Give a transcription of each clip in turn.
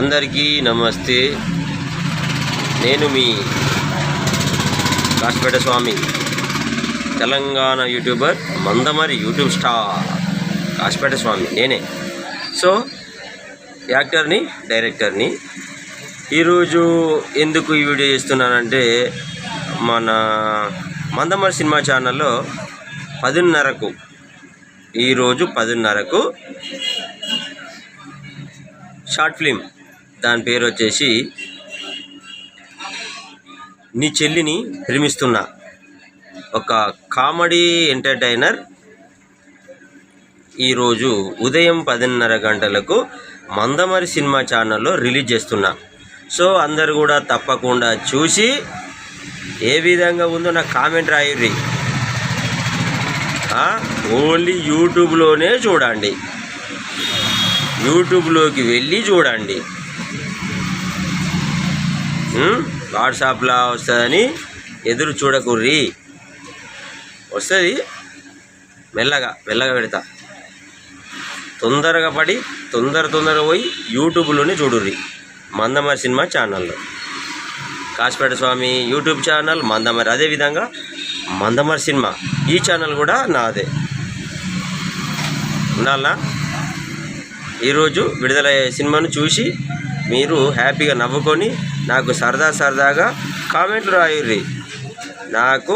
అందరికీ నమస్తే. నేను మీ Kashapeta Swami Telangana YouTuber Mandamarri YouTube star Kashapeta Swami. నేనే. సో యాక్టర్ని డైరెక్టర్ని ఈరోజు ఎందుకు ఈ వీడియో చేస్తున్నానంటే మన మందమరి సినిమా ఛానల్లో పదిన్నరకు ఈరోజు పదిన్నరకు షార్ట్ ఫిలిం దాని పేరు వచ్చేసి నీ చెల్లిని ప్రేమిస్తున్నా. ఒక కామెడీ ఎంటర్టైనర్ ఈరోజు ఉదయం పదిన్నర గంటలకు మందమరి సినిమా ఛానల్లో రిలీజ్ చేస్తున్నా. సో అందరు కూడా తప్పకుండా చూసి ఏ విధంగా ఉందో నాకు కామెంట్ రాయుర్రి ఓన్లీ యూట్యూబ్లోనే చూడండి. యూట్యూబ్లోకి వెళ్ళి చూడండి. వాట్సాప్లో వస్తుందని ఎదురు చూడకుర్రి. వస్తుంది. మెల్లగా మెల్లగా పెడతా. తొందరగా పడి తొందర తొందరగా పోయి యూట్యూబ్లోనే చూడుర్రి. మందమరి సినిమా ఛానల్లో. కాసిపేట స్వామి యూట్యూబ్ ఛానల్ మందమరి అదేవిధంగా మందమరి సినిమా. ఈ ఛానల్ కూడా నాదే. ఉండాలా ఈరోజు విడుదలయ్యే సినిమాను చూసి మీరు హ్యాపీగా నవ్వుకొని నాకు సరదా సరదాగా కామెంట్లు రాయుర్రి. నాకు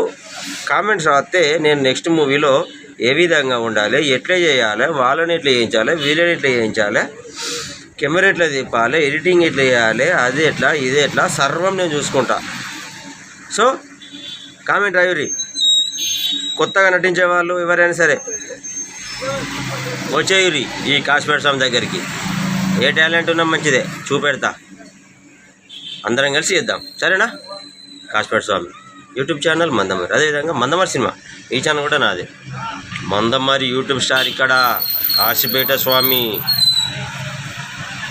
కామెంట్స్ రాస్తే నేను నెక్స్ట్ మూవీలో ఏ విధంగా ఉండాలి ఎట్లా చేయాలి వాళ్ళని ఎట్లా చేయించాలి వీళ్ళని ఎట్లా చేయించాలి కెమెరా ఎట్లా తిప్పాలి ఎడిటింగ్ ఎట్లా చేయాలి అది ఎట్లా ఇది ఎట్లా సర్వం నేను చూసుకుంటా. సో కామెంట్ రాయురి కొత్తగా నటించే వాళ్ళు ఎవరైనా సరే వచ్చేయురి ఈ కాశ్మీర్ స్వామి దగ్గరికి. ఏ టాలెంట్ ఉన్నా మంచిదే. చూపెడతా. అందరం కలిసి చేద్దాం. సరేనా? కాశ్మీర్ స్వామి. YouTube channel Mandamarri. అదేవిధంగా మందమరి సినిమా. ఈ ఛానల్ కూడా నాది. మందమరి యూట్యూబ్ స్టార్ ఇక్కడ. కాశీపేట స్వామి.